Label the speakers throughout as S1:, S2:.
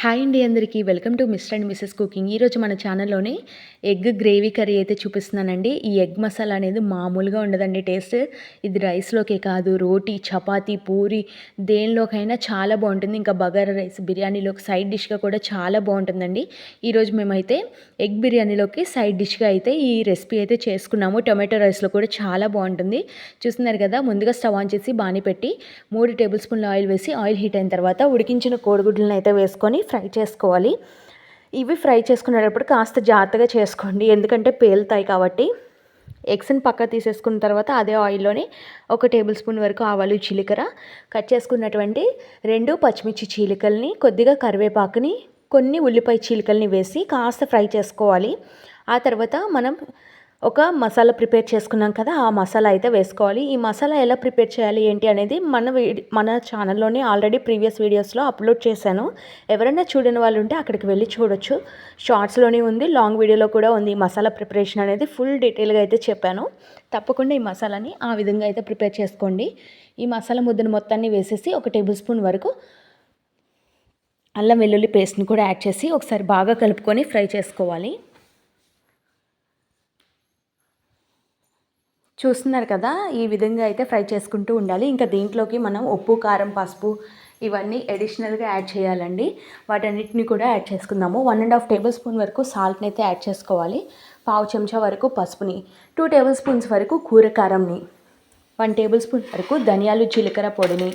S1: Hi అండి అందరికీ. Welcome to Mr and Mrs cooking. ఈరోజు మన ఛానల్లోనే ఎగ్ గ్రేవీ కర్రీ అయితే చూపిస్తున్నానండి. ఈ ఎగ్ మసాలా అనేది మామూలుగా ఉండదండి టేస్ట్. ఇది రైస్లోకే కాదు రోటీ చపాతీ పూరి దేనిలోకైనా చాలా బాగుంటుంది. ఇంకా బగారా రైస్ బిర్యానీలోకి సైడ్ డిష్గా కూడా చాలా బాగుంటుందండి. ఈరోజు మేమైతే ఎగ్ బిర్యానీలోకి సైడ్ డిష్గా అయితే ఈ రెసిపీ అయితే చేసుకున్నాము. టొమాటో రైస్లో కూడా చాలా బాగుంటుంది. చూస్తున్నారు కదా ముందుగా స్టవ్ ఆన్ చేసి బాని పెట్టి మూడు టేబుల్ స్పూన్ల ఆయిల్ వేసి ఆయిల్ హీట్ అయిన తర్వాత ఉడికించిన కోడిగుడ్లను అయితే వేసుకొని ఫ్రై చేసుకోవాలి. ఇవి ఫ్రై చేసుకునేటప్పుడు కాస్త జాగ్రత్తగా చేసుకోండి. ఎందుకంటే పేలుతాయి కాబట్టి. ఎగ్స్ని పక్క తీసేసుకున్న తర్వాత అదే ఆయిల్లోనే ఒక టేబుల్ స్పూన్ వరకు ఆవాలు చిలికర కట్ చేసుకున్నటువంటి రెండు పచ్చిమిర్చి చీలికల్ని కొద్దిగా కరివేపాకుని కొన్ని ఉల్లిపాయ చీలికల్ని వేసి కాస్త ఫ్రై చేసుకోవాలి. ఆ తర్వాత మనం ఒక మసాలా ప్రిపేర్ చేసుకున్నాం కదా ఆ మసాలా అయితే వేసుకోవాలి. ఈ మసాలా ఎలా ప్రిపేర్ చేయాలి ఏంటి అనేది మన మన ఛానల్లోనే ఆల్రెడీ ప్రీవియస్ వీడియోస్లో అప్లోడ్ చేశాను. ఎవరైనా చూడని వాళ్ళు ఉంటే అక్కడికి వెళ్ళి చూడొచ్చు. షార్ట్స్లోనే ఉంది లాంగ్ వీడియోలో కూడా ఉంది ఈ మసాలా ప్రిపరేషన్ అనేది ఫుల్ డీటెయిల్గా అయితే చెప్పాను. తప్పకుండా ఈ మసాలాని ఆ విధంగా అయితే ప్రిపేర్ చేసుకోండి. ఈ మసాలా ముద్దను మొత్తాన్ని వేసేసి ఒక టేబుల్ స్పూన్ వరకు అల్లం వెల్లుల్లి పేస్ట్ని కూడా యాడ్ చేసి ఒకసారి బాగా కలుపుకొని ఫ్రై చేసుకోవాలి. చూస్తున్నారు కదా ఈ విధంగా అయితే ఫ్రై చేసుకుంటూ ఉండాలి. ఇంకా దీంట్లోకి మనం ఉప్పు కారం పసుపు ఇవన్నీ అడిషనల్గా యాడ్ చేయాలండి. వాటన్నిటిని కూడా యాడ్ చేసుకుందాము. One and half table spoon వరకు సాల్ట్ని అయితే యాడ్ చేసుకోవాలి. పావు చెంచా వరకు పసుపుని టూ టేబుల్ స్పూన్స్ వరకు కూర కారంని వన్ టేబుల్ స్పూన్ వరకు ధనియాలు జీలకర్ర పొడిని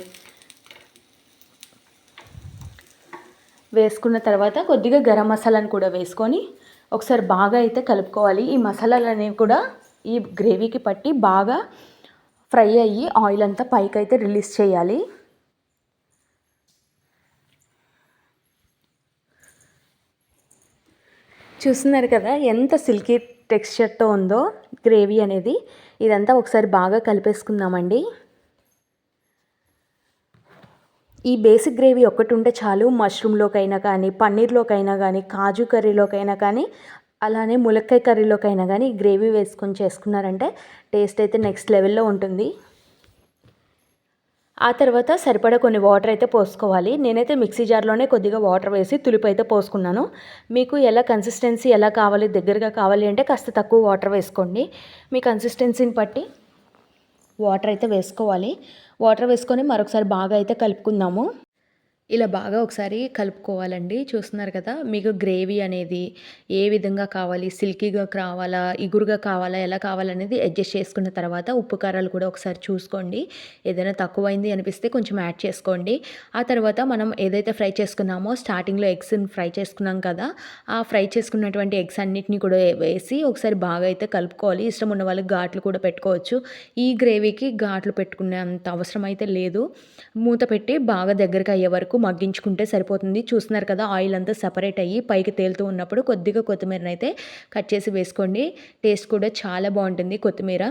S1: వేసుకున్న తర్వాత కొద్దిగా గరం మసాలాను కూడా వేసుకొని ఒకసారి బాగా అయితే కలుపుకోవాలి. ఈ మసాలాలు అనేవి కూడా ఈ గ్రేవీకి పట్టి బాగా ఫ్రై అయ్యి ఆయిల్ అంతా పైకి అయితే రిలీజ్ చేయాలి. చూస్తున్నారు కదా ఎంత సిల్కీ టెక్స్చర్తో ఉందో గ్రేవీ అనేది. ఇదంతా ఒకసారి బాగా కలిపేసుకుందామండి. ఈ బేసిక్ గ్రేవీ ఒక్కటి ఉంటే చాలు మష్రూమ్లోకైనా కానీ పన్నీర్లోకైనా కానీ కాజు కర్రీలోకైనా కానీ అలానే ములక్కాయ కర్రీలోకైనా కానీ గ్రేవీ వేసుకొని చేసుకున్నారంటే టేస్ట్ అయితే నెక్స్ట్ లెవెల్లో ఉంటుంది. ఆ తర్వాత సరిపడా కొన్ని వాటర్ అయితే పోసుకోవాలి. నేనైతే మిక్సీ జార్లోనే కొద్దిగా వాటర్ వేసి తులిపి అయితే పోసుకున్నాను. మీకు ఎలా కన్సిస్టెన్సీ ఎలా కావాలి దగ్గరగా కావాలి అంటే కాస్త తక్కువ వాటర్ వేసుకోండి. మీ కన్సిస్టెన్సీని బట్టి వాటర్ అయితే వేసుకోవాలి. వాటర్ వేసుకొని మరొకసారి బాగా అయితే కలుపుకుందాము. ఇలా బాగా ఒకసారి కలుపుకోవాలండి. చూస్తున్నారు కదా మీకు గ్రేవీ అనేది ఏ విధంగా కావాలి సిల్కీగా కావాలా ఇగురుగా కావాలా ఎలా కావాలనేది అడ్జస్ట్ చేసుకున్న తర్వాత ఉప్పు కారాలు కూడా ఒకసారి చూసుకోండి. ఏదైనా తక్కువైంది అనిపిస్తే కొంచెం యాడ్ చేసుకోండి. ఆ తర్వాత మనం ఏదైతే ఫ్రై చేసుకున్నామో స్టార్టింగ్లో ఎగ్స్ని ఫ్రై చేసుకున్నాం కదా ఆ ఫ్రై చేసుకున్నటువంటి ఎగ్స్ అన్నిటిని కూడా వేసి ఒకసారి బాగా అయితే కలుపుకోవాలి. ఇష్టం ఉన్న వాళ్ళకి ఘాట్లు కూడా పెట్టుకోవచ్చు. ఈ గ్రేవీకి ఘాట్లు పెట్టుకునే అంత అవసరం అయితే లేదు. మూత పెట్టి బాగా దగ్గరికి అయ్యే వరకు మగ్గించుకుంటే సరిపోతుంది. చూస్తున్నారు కదా ఆయిల్ అంతా సపరేట్ అయ్యి పైకి తేలుతూ ఉన్నప్పుడు కొద్దిగా కొత్తిమీరని అయితే కట్ చేసి వేసుకోండి. టేస్ట్ కూడా చాలా బాగుంటుంది కొత్తిమీర.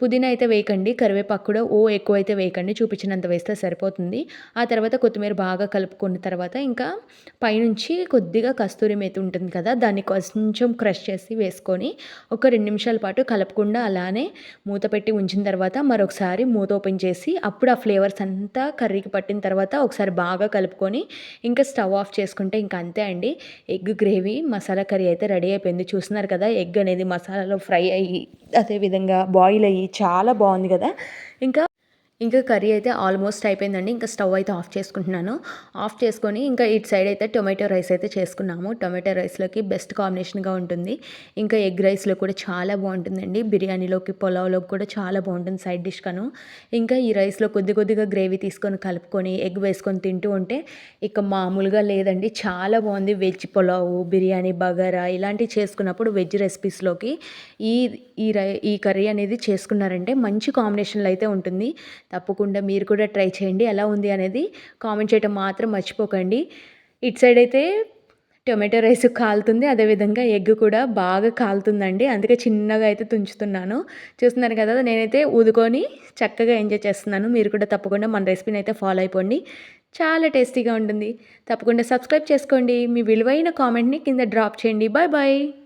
S1: పుదీనా అయితే వేయకండి కరివేపాకు కూడా ఓ ఎక్కువ అయితే వేయకండి చూపించినంత వేస్తే సరిపోతుంది. ఆ తర్వాత కొత్తిమీర బాగా కలుపుకున్న తర్వాత ఇంకా పైనుంచి కొద్దిగా కస్తూరి మేతి ఉంటుంది కదా దాన్ని కొంచెం క్రష్ చేసి వేసుకొని ఒక రెండు నిమిషాల పాటు కలపకుండా అలానే మూత పెట్టి ఉంచిన తర్వాత మరొకసారి మూత ఓపెన్ చేసి అప్పుడు ఆ ఫ్లేవర్స్ అంతా కర్రీకి పట్టిన తర్వాత ఒకసారి బాగా కలుపు కలుపుకొని ఇంకా స్టవ్ ఆఫ్ చేసుకుంటే ఇంకా అంతే అండి. ఎగ్ గ్రేవీ మసాలా కర్రీ అయితే రెడీ అయిపోయింది. చూస్తున్నారు కదా ఎగ్ అనేది మసాలాలో ఫ్రై అయ్యి అదేవిధంగా బాయిల్ అయ్యి చాలా బాగుంది కదా. ఇంకా ఇంకా కర్రీ అయితే ఆల్మోస్ట్ అయిపోయిందండి. ఇంకా స్టవ్ అయితే ఆఫ్ చేసుకుంటున్నాను. ఆఫ్ చేసుకొని ఇంకా ఇటు సైడ్ అయితే టొమాటో రైస్ అయితే చేసుకున్నాము. టొమాటో రైస్లోకి బెస్ట్ కాంబినేషన్గా ఉంటుంది. ఇంకా ఎగ్ రైస్లో కూడా చాలా బాగుంటుందండి. బిర్యానీలోకి పొలావ్లోకి కూడా చాలా బాగుంటుంది సైడ్ డిష్ కను. ఇంకా ఈ రైస్లో కొద్ది కొద్దిగా గ్రేవీ తీసుకొని కలుపుకొని ఎగ్ వేసుకొని తింటూ ఉంటే ఇక మామూలుగా లేదండి. చాలా బాగుంది. వెజ్ పొలావు బిర్యానీ బగారా ఇలాంటివి చేసుకున్నప్పుడు వెజ్ రెసిపీస్లోకి ఈ ఈ రై ఈ కర్రీ అనేది చేసుకున్నారంటే మంచి కాంబినేషన్లో అయితే ఉంటుంది. తప్పకుండా మీరు కూడా ట్రై చేయండి. ఎలా ఉంది అనేది కామెంట్ చేయటం మాత్రం మర్చిపోకండి. ఇటు సైడ్ అయితే టొమాటో రైస్ కాలుతుంది. అదేవిధంగా ఎగ్ కూడా బాగా కాలుతుందండి. అందుకే చిన్నగా అయితే తుంచుతున్నాను. చూస్తున్నారు కదా నేనైతే ఊదుకొని చక్కగా ఎంజాయ్ చేస్తున్నాను. మీరు కూడా తప్పకుండా మన రెసిపీని అయితే ఫాలో అయిపోండి. చాలా టేస్టీగా ఉంటుంది. తప్పకుండా సబ్స్క్రైబ్ చేసుకోండి. మీ విలువైన కామెంట్ని కింద డ్రాప్ చేయండి. Bye bye.